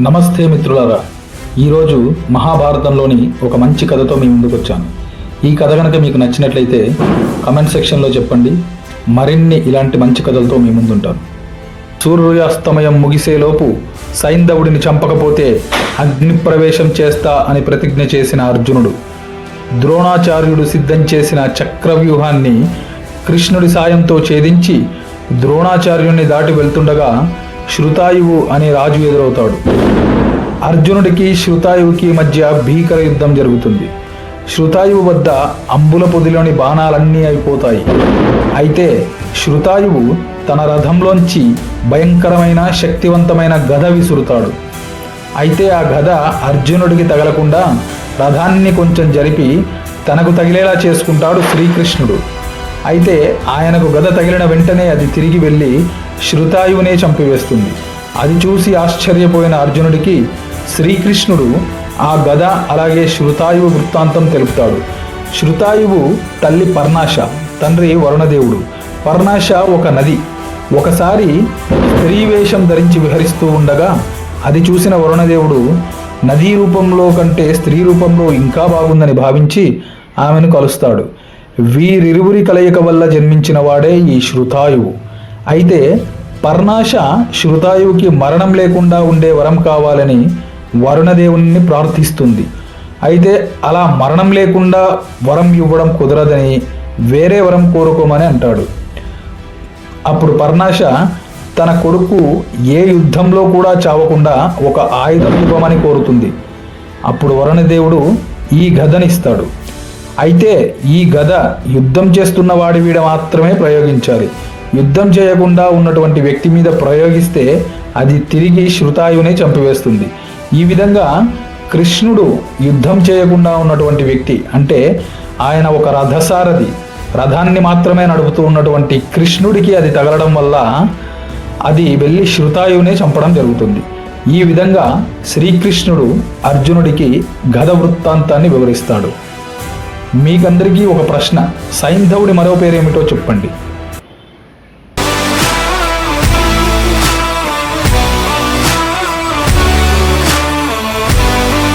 నమస్తే మిత్రులారా. ఈరోజు మహాభారతంలోని ఒక మంచి కథతో మీ ముందుకు వచ్చాను ఈ కథ కనుక మీకు నచ్చినట్లయితే కమెంట్ సెక్షన్లో చెప్పండి. మరిన్ని ఇలాంటి మంచి కథలతో మీ ముందుంటాను. సూర్యాస్తమయం ముగిసేలోపు సైంధవుడిని చంపకపోతే అగ్నిప్రవేశం చేస్తా అని ప్రతిజ్ఞ చేసిన అర్జునుడు ద్రోణాచార్యుడు సిద్ధం చేసిన చక్రవ్యూహాన్ని కృష్ణుడి సాయంతో ఛేదించి ద్రోణాచార్యుణ్ణి దాటి వెళ్తుండగా శృతాయువు అనే రాజు ఎదురవుతాడు. అర్జునుడికి శృతాయువుకి మధ్య భీకర యుద్ధం జరుగుతుంది. శృతాయువు వద్ద అంబుల పొదిలోని బాణాలన్నీ అయిపోతాయి. అయితే శృతాయువు తన రథంలోంచి భయంకరమైన శక్తివంతమైన గద విసురుతాడు. అయితే ఆ గద అర్జునుడికి తగలకుండా రథాన్ని కొంచెం జరిపి తనకు తగిలేలా చేసుకుంటాడు శ్రీకృష్ణుడు. అయితే ఆయనకు గద తగిలిన వెంటనే అది తిరిగి వెళ్ళి శృతాయువునే చంపివేస్తుంది. అది చూసి ఆశ్చర్యపోయిన అర్జునుడికి శ్రీకృష్ణుడు ఆ గద అలాగే శృతాయువు వృత్తాంతం తెలుపుతాడు. శృతాయువు తల్లి పర్ణాశ తండ్రి వరుణదేవుడు. పర్ణాశ ఒక నది. ఒకసారి స్త్రీ వేషం ధరించి విహరిస్తూ ఉండగా అది చూసిన వరుణదేవుడు నదీ రూపంలో కంటే స్త్రీ రూపంలో ఇంకా బాగుందని భావించి ఆమెను కలుస్తాడు. వీరిరువురి కలయిక వల్ల జన్మించిన వాడే ఈ శృతాయువు. అయితే పర్ణాశ శృతాయువుకి మరణం లేకుండా ఉండే వరం కావాలని వరుణదేవుని ప్రార్థిస్తుంది. అయితే అలా మరణం లేకుండా వరం ఇవ్వడం కుదరదని వేరే వరం కోరుకోమని అంటాడు. అప్పుడు పర్ణాశ తన కొడుకు ఏ యుద్ధంలో కూడా చావకుండా ఒక ఆయుధం ఇవ్వమని కోరుతుంది. అప్పుడు వరుణదేవుడు ఈ గదనిస్తాడు అయితే ఈ గద యుద్ధం చేస్తున్న వాడి వీడ మాత్రమే ప్రయోగించాలి. యుద్ధం చేయకుండా ఉన్నటువంటి వ్యక్తి మీద ప్రయోగిస్తే అది తిరిగి శృతాయువునే చంపివేస్తుంది. ఈ విధంగా కృష్ణుడు యుద్ధం చేయకుండా ఉన్నటువంటి వ్యక్తి అంటే ఆయన ఒక రథసారథి. రథాన్ని మాత్రమే నడుపుతూ ఉన్నటువంటి కృష్ణుడికి అది తగలడం వల్ల అది వెళ్ళి శృతాయువునే చంపడం జరుగుతుంది. ఈ విధంగా శ్రీకృష్ణుడు అర్జునుడికి గద వృత్తాంతాన్ని వివరిస్తాడు. మీకందరికీ ఒక ప్రశ్న. సైంధవుడి మరో పేరేమిటో చెప్పండి.